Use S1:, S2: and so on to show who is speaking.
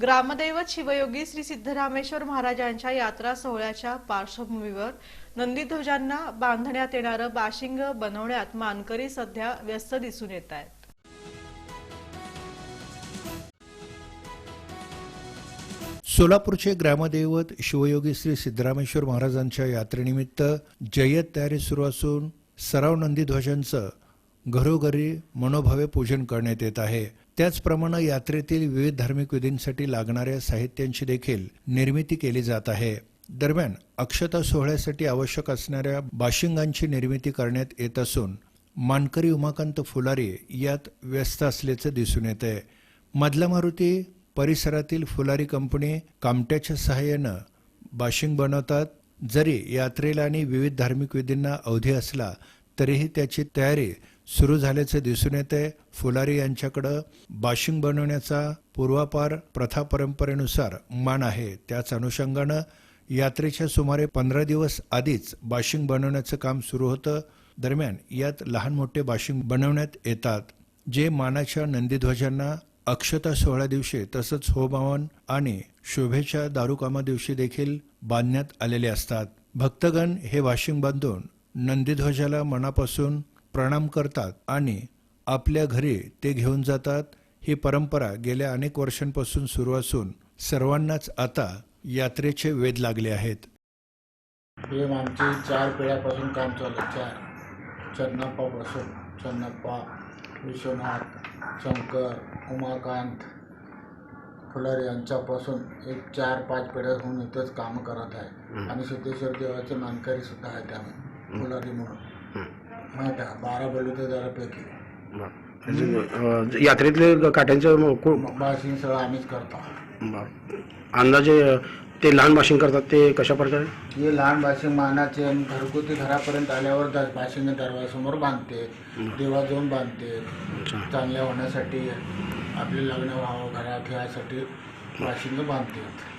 S1: ग्रामदैवत शिवयोगी श्री सिद्धरामेश्वर महाराजांच्या यात्रा सोहळ्याच्या पार्श्वभूमीवर नंदीध्वजांना बांधण्यात येणारं बाशिंग बनवण्यात मानकरी सध्या व्यस्त दिसून येत आहेत.
S2: सोलापूरचे ग्रामदैवत शिवयोगी श्री सिद्धरामेश्वर महाराजांच्या यात्रेनिमित्त जय्यत तयारी सुरू असून सराव नंदीध्वजांचं घरोघरी मनोभावे पूजन करण्यात येत आहे. त्याचप्रमाणे यात्रेतील विविध धार्मिक विधींसाठी लागणाऱ्या साहित्यांची देखील निर्मिती केली जात आहे. दरम्यान अक्षता सोहळ्यासाठी आवश्यक असणाऱ्या बाशिंगांची निर्मिती करण्यात येत असून मानकरी उमाकांत फुलारी यात व्यस्त असल्याचं दिसून येत. आहे मधला मारुती परिसरातील फुलारी कंपनी कामट्याच्या सहाय्यानं बाशिंग बनवतात. जरी यात्रेला आणि विविध धार्मिक विधींना अवधी असला तरीही त्याची तयारी सुरू झाल्याचं दिसून येते. फुलारी यांच्याकडं बाशिंग बनवण्याचा पूर्वापार प्रथा परंपरेनुसार मान आहे. त्याच अनुषंगानं यात्रेच्या सुमारे पंधरा दिवस आधीच बाशिंग बनवण्याचं काम सुरू होतं. दरम्यान यात लहान मोठे बाशिंग बनवण्यात येतात जे मानाच्या नंदीध्वजांना अक्षता सोहळ्या दिवशी तसंच होमावन आणि शोभेच्या दारुकामा दिवशी देखील बांधण्यात आलेले असतात. भक्तगण हे वाशिंग बांधून नंदीध्वजाला मनापासून प्रणाम करतात आणि आपल्या घरी ते घेऊन जातात. ही परंपरा गेल्या अनेक वर्षांपासून सुरू असून सर्वांनाच आता यात्रेचे वेध लागले आहेत.
S3: हे आमचे चार पिढ्यापासून काम चालू आहे. चार. चन्नप्पापासून चन्नप्पा विश्वनाथ शंकर उमाकांत फुलारी यांच्यापासून एक चार पाच पिढ्या होऊन इथंच कामं करत आहे. आणि सिद्धेश्वर देवाचे मानकरी सुद्धा आहेत आम्ही फुलारी म्हणून. माहीत आहे बारा बलुतेदारापैकी
S4: अं, यात्रेतले काट्यांचं को-
S3: बाशिंग सगळं आम्हीच करतो.
S4: बरं. अंदाजे ते लहान भाषण करतात ते कशा प्रकारे?
S3: हे लहान बाशिंग मानाचे आणि घरगुती घरापर्यंत आल्यावर द बाशिंग दरवाजासमोर बांधते देवा जाऊन बांधते.
S4: अच्छा.
S3: चांगल्या होण्यासाठी आपले लग्न व्हावं घरात ह्यासाठी बाशिंग बांधते.